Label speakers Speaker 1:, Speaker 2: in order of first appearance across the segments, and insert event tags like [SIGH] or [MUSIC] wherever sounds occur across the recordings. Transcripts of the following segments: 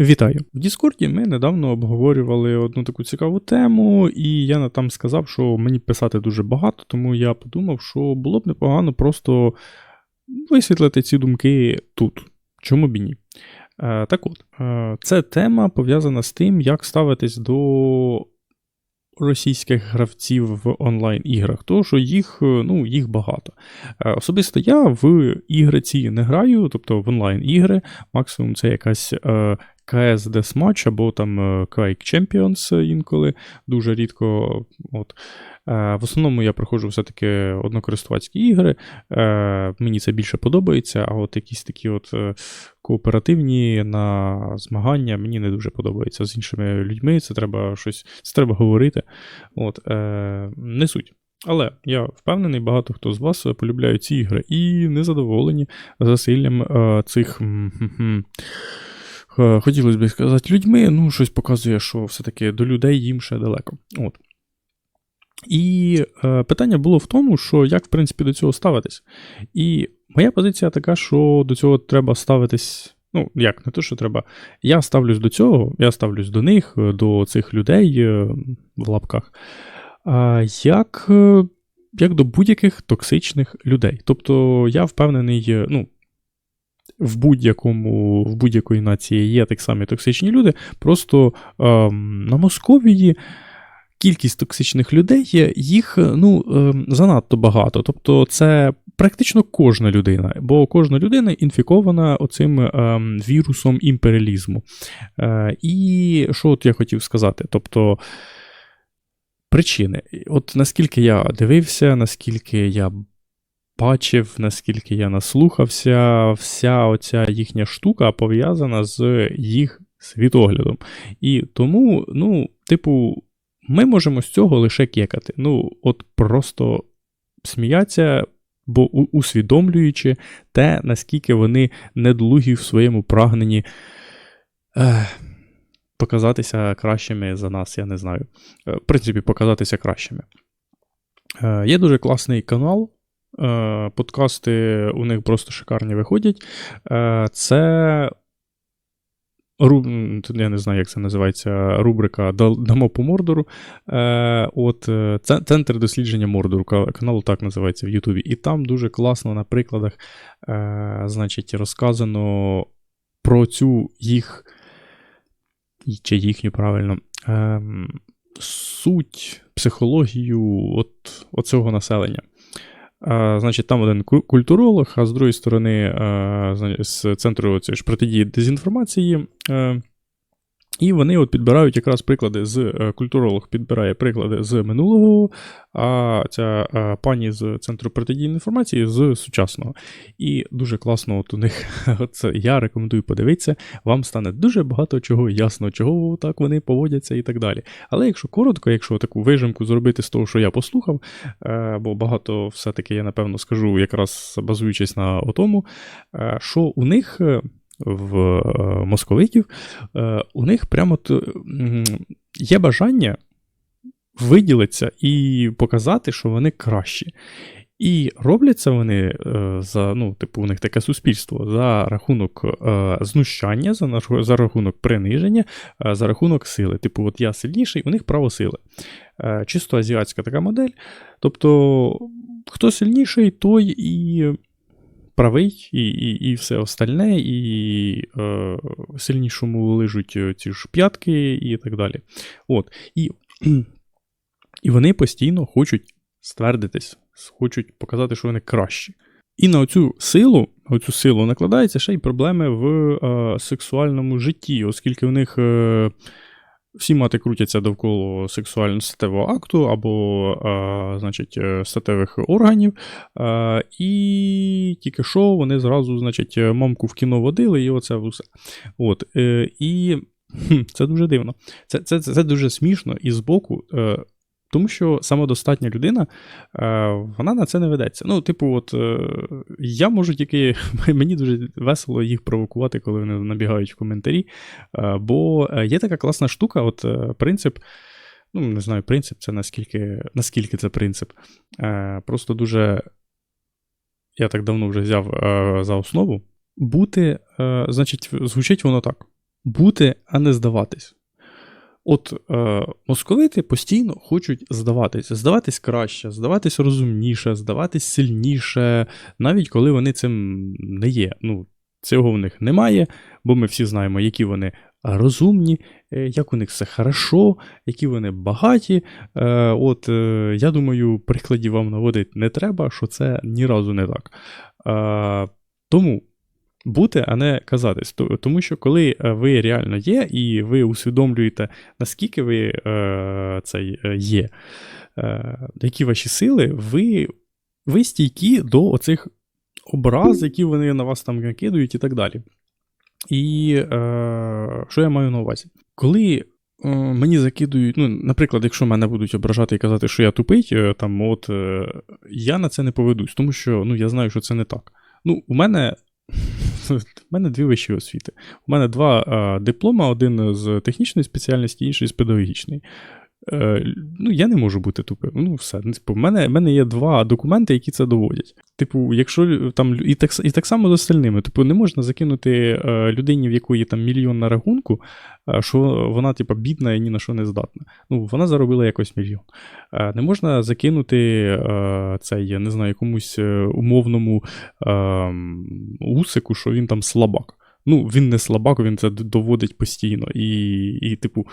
Speaker 1: Вітаю! В Діскорді ми недавно обговорювали одну таку цікаву тему, і я там сказав, що мені писати дуже багато, тому я подумав, що було б непогано просто висвітлити ці думки тут. Чому б і ні? Е, так от, це тема пов'язана з тим, як ставитись до російських гравців в онлайн-іграх, тому що їх, е, ну, їх багато. Е, особисто я в ігри ці не граю, тобто в онлайн-ігри, максимум це якась CS Deathmatch або там е, Quake Champions інколи, дуже рідко. От. Е, В основному я проходжу все-таки однокористувацькі ігри. Е, Мені це більше подобається, а от якісь такі от кооперативні на змагання мені не дуже подобається з іншими людьми. Це треба щось, це треба говорити. От, Не суть. Але я впевнений, багато хто з вас полюбляють ці ігри і незадоволені засиллям цих. Е, Хотілося б сказати людьми, ну, щось показує, що все-таки до людей їм ще далеко. От. І е, питання було в тому, що як, в принципі, до цього ставитись. І моя позиція така, що до цього треба ставитись. Ну, як, не то, що треба. Я ставлюсь до цього, я ставлюсь до них, е, до цих людей е, в лапках, як, як до будь-яких токсичних людей. Тобто я впевнений, ну, в будь-якому, в будь-якої нації є так самі токсичні люди. Просто ем, на Московії кількість токсичних людей є, їх е, ну, ем, занадто багато. Тобто, це практично кожна людина, бо кожна людина інфікована оцим ем, вірусом імперіалізму. Е, і що от я хотів сказати? Тобто. Причини. От наскільки я дивився, наскільки я бачив, наскільки я наслухався, вся оця їхня штука пов'язана з їх світоглядом. І тому, ну, типу, ми можемо з цього лише кекати. Ну, от просто сміяться, бо усвідомлюючи те, наскільки вони недолугі в своєму прагненні. Ех, Показатися кращими за нас, я не знаю. Е, В принципі, показатися кращими. Е, Є дуже класний канал. Е, Подкасти у них просто шикарні виходять. Е, Це. ру- м, тут Я не знаю, як це називається. Рубрика Дамо по Мордору. Е, От е, Центр дослідження Мордору. ка- Канал так називається в Ютубі. І там дуже класно на прикладах, е, значить, розказано про цю їх. Чи їхню правильно. Ем, суть, психологію от, оцього населення. Е, значить, там один ку- культуролог, а з другої сторони, е, з центру ж протидії дезінформації. І вони от підбирають якраз приклади з е, культуролог підбирає приклади з минулого, а ця е, пані з центру протидії інформації з сучасного. І дуже класно, от у них [LAUGHS] це я рекомендую подивитися. Вам стане дуже багато чого ясно, чого так вони поводяться і так далі. Але якщо коротко, якщо таку вижимку зробити з того, що я послухав, е, бо багато все-таки я напевно скажу, якраз базуючись на тому, що у них. В е, московитів е, у них прямо є бажання виділитися і показати, що вони кращі. І робляться вони е, за, ну, типу, у них таке суспільство за рахунок знущання, за, за рахунок приниження, за рахунок сили. Типу, от я сильніший, у них право сили. Чисто азіатська така модель. Тобто, хто сильніший, той і правий, і, і, і все остальне, і е, сильнішому лежуть е, ці ж п'ятки і так далі. От. І, [CLEARS THROAT] і вони постійно хочуть ствердитись, хочуть показати, що вони кращі. І на оцю силу, оцю силу накладаються ще й проблеми в е, сексуальному житті, оскільки в них е, всі мати крутяться довкола сексуально статевого акту або, а, значить, е, статевих органів. А, і тільки що вони зразу, значить, е, мамку в кіно водили, і оце все. От, е, і це дуже дивно. Це, це, це, це дуже смішно і збоку. Тому що самодостатня людина, е, вона на це не ведеться. Ну, типу, от е, я можу тільки, [LAUGHS] мені дуже весело їх провокувати, коли вони набігають в коментарі. Е, бо є така класна штука, от принцип. Ну, не знаю, принцип це наскільки, наскільки це принцип. Е, Просто дуже. Я так давно вже взяв е, за основу. Бути, е, значить, звучить воно так. бути, а не здаватись. От е, московити постійно хочуть здаватись, здаватись краще, здаватись розумніше, здаватись сильніше, навіть коли вони цим не є. Ну, цього в них немає, бо ми всі знаємо, які вони розумні, е, як у них все хорошо, які вони багаті. Е, От е, я думаю, прикладів вам наводити не треба, що це ні разу не так. Тому бути, а не казатись. Тому що коли е, ви реально є, і ви усвідомлюєте, наскільки ви е, цей е, є, які ваші сили, ви, ви стійкі до оцих образ, які вони на вас там накидують, і так далі. І е, що я маю на увазі? Коли мені закидують, ну, наприклад, якщо мене будуть ображати і казати, що я тупий, там, от, я на це не поведусь, тому що ну, я знаю, що це не так. Ну, у мене. У мене дві вищі освіти. У мене два е, диплома: один з технічної спеціальності, інший з педагогічної. Е, ну, я не можу бути тупим. Ну, все. Типу, в мене, в мене є два документи, які це доводять. Типу, якщо там і так, і так само з остальними. Типу, не можна закинути е, людині, в якої там мільйон на рахунку, е, що вона, типу, бідна і ні на що не здатна. Ну, вона заробила якось мільйон. Е, не можна закинути е, цей, я не знаю, якомусь умовному усику, що він там слабак. Ну, він не слабак, він це доводить постійно. І, і типу,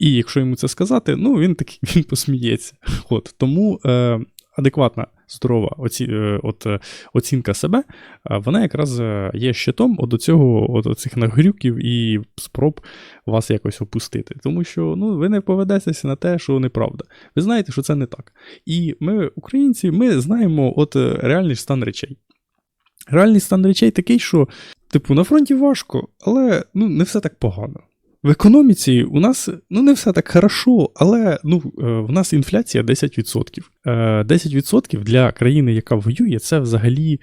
Speaker 1: і якщо йому це сказати, ну він такий [LAUGHS] він посміється. От тому е, адекватна, здорова оці, е, от, е, оцінка себе, вона якраз е, є щитом от цього, от цих нагрюків і спроб вас якось опустити. Тому що ну, ви не поведетеся на те, що неправда. Ви знаєте, що це не так. І ми, українці, ми знаємо от е, реальний стан речей. Реальний стан речей такий, що, типу, на фронті важко, але ну, не все так погано. В економіці у нас ну не все так хорошо, але ну, е, в нас інфляція 10%. Е, 10% для країни, яка воює, це взагалі.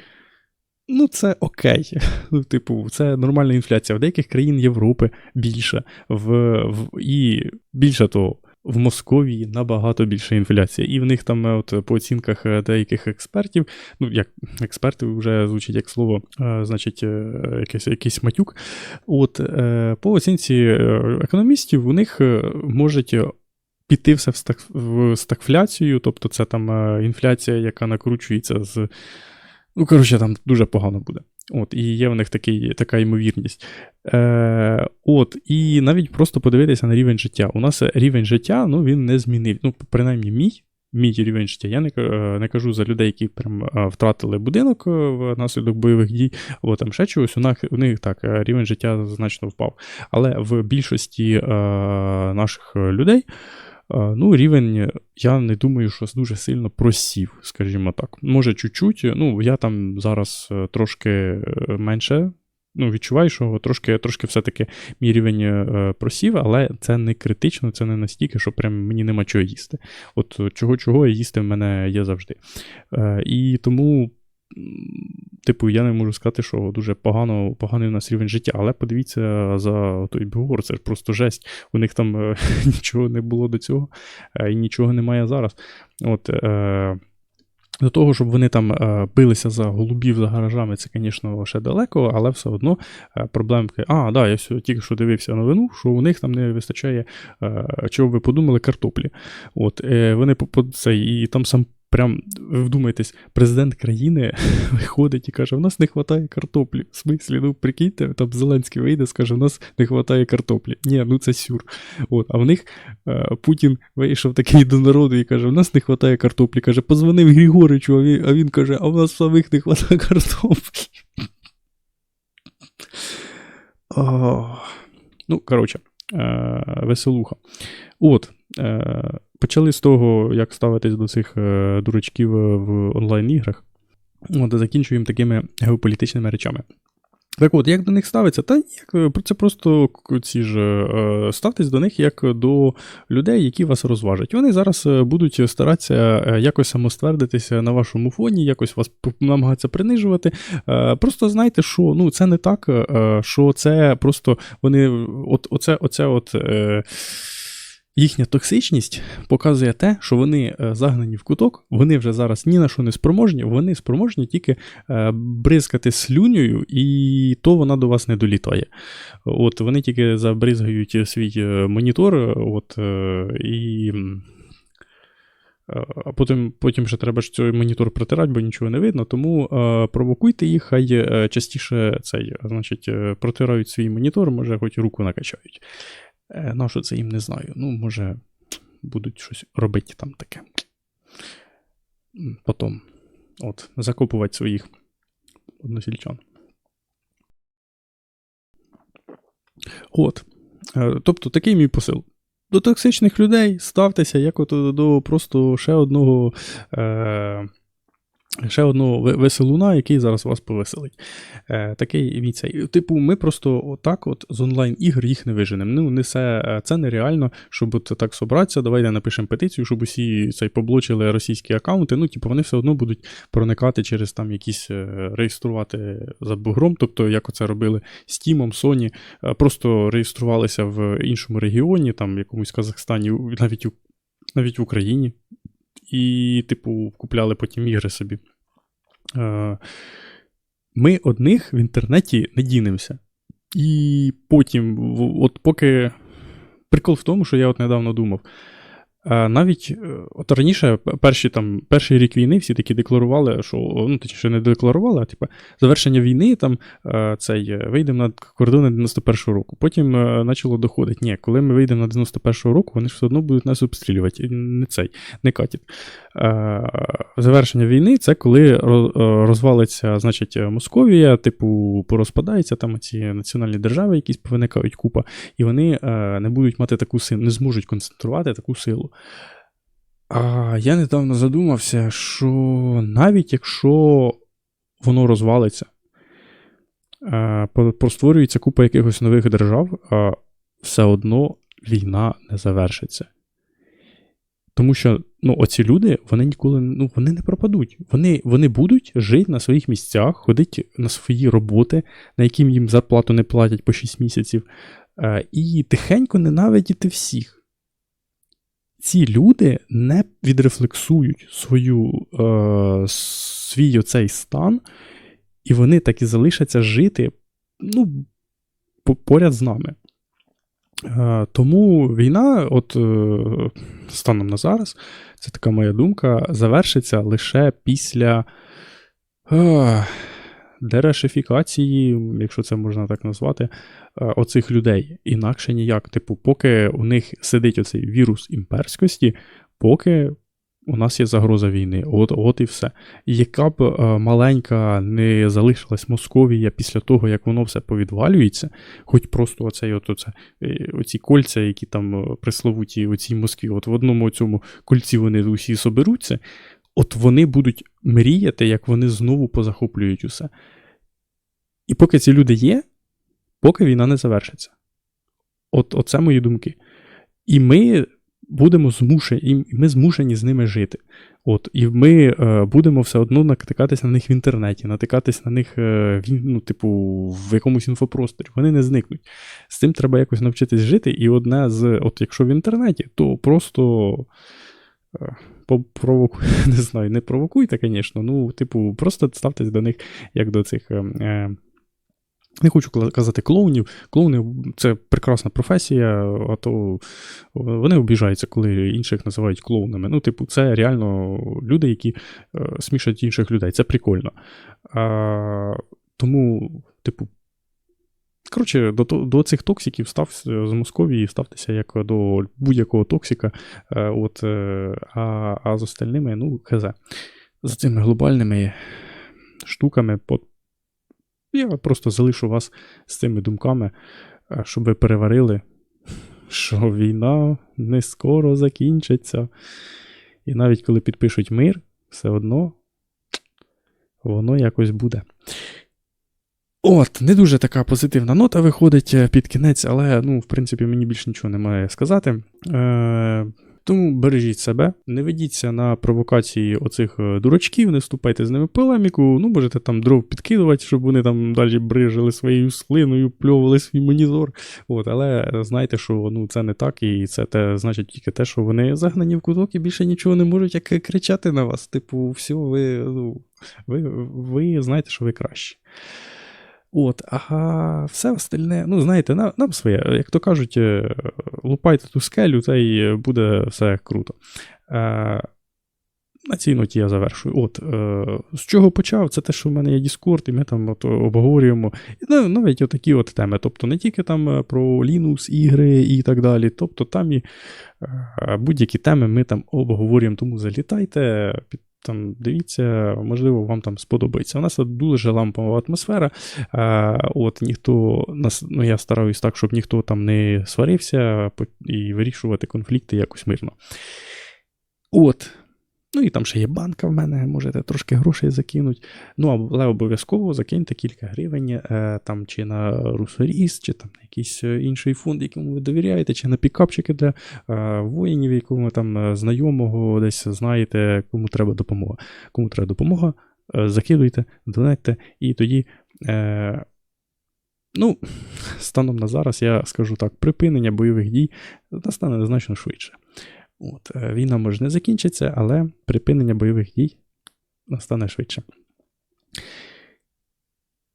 Speaker 1: Ну, це окей. [LAUGHS] Ну, типу, це нормальна інфляція. В деяких країн Європи більше, в, в, і більше того, в Московії набагато більша інфляція. І в них там, е, от по оцінках е, деяких експертів, ну, як експерти вже звучить як слово, е, значить, якийсь, якийсь матюк. От, по оцінці економістів, у них можуть піти все в, стагфляцію, тобто це там інфляція, яка накручується з. Ну, коротше, там дуже погано буде. От, і є в них такий, така ймовірність. Е, от, і навіть просто подивитися на рівень життя. У нас рівень життя, ну, він не змінив. Ну, принаймні, мій. Мій рівень життя. Я не, е, не кажу за людей, які прям е, втратили будинок е, внаслідок бойових дій, або там ще чогось. У них, у них так, рівень життя значно впав. Але в більшості е, наших людей Ну, рівень, я не думаю, що дуже сильно просів, скажімо так. Може, чуть-чуть. Ну, я там зараз е, трошки е, менше. Ну, відчуваю, що трошки, трошки все-таки мій рівень е, просів, але це не критично, це не настільки, що прям мені нема чого їсти. От чого-чого їсти в мене є завжди. Е, і тому, типу, я не можу сказати, що дуже погано, поганий у нас рівень життя, але подивіться за той бігор, це ж просто жесть. У них там е, [LAUGHS] нічого не було до цього, е, і нічого немає зараз. От, е, до того, щоб вони там е, билися за голубів за гаражами, це, звісно, ще далеко, але все одно проблемки. А, да, я все, тільки що дивився новину, що у них там не вистачає, чого ви подумали, картоплі. От, вони по це, і там сам. Прям ви вдумайтесь, президент країни [LAUGHS] виходить і каже: в нас не вистачає картоплі. В смислі, ну прикиньте, там Зеленський вийде, скаже, в нас не вистачає картоплі. Ні, ну це сюр. От, а в них е, Путін вийшов такий до народу і каже: в нас не вистачає картоплі. Каже, позвонив Григоричу, а він, а він каже, а в нас самих не вистачає картоплі. О, ну, коротше, е, веселуха. От. Е, почали з того, як ставитись до цих е, дурачків е, в онлайн-іграх. От, закінчуємо такими геополітичними речами. Так от, як до них ставиться? Та як е, це просто ці ж ставтесь до них як до людей, які вас розважать. Вони зараз будуть старатися якось самоствердитися на вашому фоні, якось вас намагатися принижувати. Просто знайте, що ну, це не так, що це просто вони. От, оце, оце от. Їхня токсичність показує те, що вони е, загнані в куток, вони вже зараз ні на що не спроможні, вони спроможні тільки е, бризкати слюнею, і то вона до вас не долітає. От Вони тільки забризгають свій е, монітор, от, і. А потім, потім ще треба ж цей монітор протирати, бо нічого не видно. Тому е, провокуйте їх, хай частіше цей, значить, протирають свій монітор, може, хоч руку накачають. Е, на що це їм не знаю. Ну, може, будуть щось робити там таке. Потім. От, закопувати своїх односельчан. От. Е, Тобто, такий мій посил. До токсичних людей ставтеся як от до просто ще одного. Е- Ще одного веселуна, який зараз вас повеселить. Е, такий мій цей. Типу, ми просто отак от з онлайн-ігр їх не виженемо. Ну, не це, е, це нереально, щоб от так собратися. Давайте напишемо петицію, щоб усі цей поблочили російські аккаунти. Ну, типу, вони все одно будуть проникати через там якісь е, реєструвати за бугром. Тобто, як оце робили Steam, Sony, е, просто реєструвалися в іншому регіоні, там якомусь Казахстані, навіть у, навіть в Україні. І, типу, купляли потім ігри собі. Е, Ми одних в інтернеті не дінемося. І потім, от поки. Прикол в тому, що я от недавно думав. Е, Навіть е, от раніше, перші, там, перший рік війни, всі такі декларували, що ну, точніше, не декларували, а типу, завершення війни там е, цей, вийдемо на кордони 91-го року. Потім почало доходити. Ні, коли ми вийдемо на 91-го року, вони ж все одно будуть нас обстрілювати. Не цей, не катять. Е, Завершення війни це коли розвалиться, значить, Московія, типу, порозпадається там ці національні держави, якісь повиникають купа, і вони не будуть мати таку силу, не зможуть концентрувати таку силу. А я недавно задумався, що навіть якщо воно розвалиться, простворюється купа якихось нових держав, все одно війна не завершиться. Тому що ну, оці люди, вони ніколи ну, вони не пропадуть. Вони, вони будуть жити на своїх місцях, ходити на свої роботи, на яким їм зарплату не платять по 6 місяців, і тихенько ненавидіти всіх. Ці люди не відрефлексують свою, е, свій оцей стан, і вони так і залишаться жити ну, поряд з нами. Е, Тому війна, от е, станом на зараз, це така моя думка, завершиться лише після е, дерешифікації, якщо це можна так назвати, оцих людей. Інакше ніяк. Типу, поки у них сидить оцей вірус імперськості, поки у нас є загроза війни. От, от і все. Яка б е, маленька не залишилась Московія після того, як воно все повідвалюється, хоч просто оцей, от, оце, е, оці кольця, які там е, присловуті цій Москві, от в одному цьому кольці вони усі соберуться, от вони будуть мріяти, як вони знову позахоплюють усе. І поки ці люди є, поки війна не завершиться. От, Оце мої думки. І ми будемо змушені, і ми змушені з ними жити. От, І ми е, будемо все одно натикатися на них в інтернеті, натикатися на них е, ну, типу, в якомусь інфопросторі. Вони не зникнуть. З цим треба якось навчитись жити. І одне з, от якщо в інтернеті, то просто. е, Провоку... [LAUGHS] Не знаю, не провокуйте, звісно. Ну, типу, просто ставтесь до них як до цих. Е, не хочу казати клоунів. Клоуни це прекрасна професія, а то вони обіжаються, коли інших називають клоунами. Ну, типу, це реально люди, які е, смішать інших людей. Це прикольно. А, тому, типу, коротше, до, до цих токсиків став з Московії, ставтеся як до будь-якого токсика. Е, от, е, а, а з остальними, ну, хз. За цими глобальними штуками, я просто залишу вас з цими думками, е, щоб ви переварили, що війна не скоро закінчиться. І навіть коли підпишуть мир, все одно воно якось буде. От, не дуже така позитивна нота виходить е, під кінець, але, ну, в принципі, мені більше нічого немає сказати. Е, Тому бережіть себе, не ведіться на провокації оцих е, дурачків, не вступайте з ними полеміку. Ну, можете там дров підкидувати, щоб вони там далі брижили своєю слиною, пльовували свій монітор. От, але знайте, що ну, це не так, і це те, значить тільки те, що вони загнані в куток і більше нічого не можуть як кричати на вас. Типу, все, ви, ну, ви, ви знаєте, що ви краще. От, а все остальне, ну, знаєте, нам, нам своє, як то кажуть, е, лупайте ту скелю, та й буде все круто. Е, на цій ноті я завершую. От, е, з чого почав, це те, що в мене є Discord, і ми там от обговорюємо. І навіть отакі от теми. Тобто не тільки там е, про Linux, ігри і так далі. Тобто там і е, будь-які теми ми там обговорюємо, тому залітайте, під, там дивіться, можливо, вам там сподобається. У нас тут дуже лампова атмосфера. От ніхто ну я стараюсь так, щоб ніхто там не сварився і вирішувати конфлікти якось мирно. От. Ну і там ще є банка в мене, можете трошки грошей закинути. Ну, але обов'язково закиньте кілька гривень е, там чи на Русоріс, чи там на якийсь е, інший фонд, якому ви довіряєте, чи на пікапчики для е, воїнів, якому там знайомого десь знаєте, кому треба допомога. Кому треба допомога, закидуйте, донайте, і тоді. Ну, станом на зараз я скажу так: припинення бойових дій настане значно швидше. От, е, війна може не закінчиться, але припинення бойових дій настане швидше.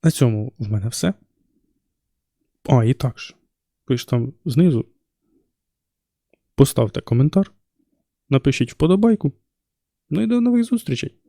Speaker 1: На цьому в мене все. А, і так ж. Ви там знизу. Поставте коментар, напишіть вподобайку. Ну і до нових зустрічей!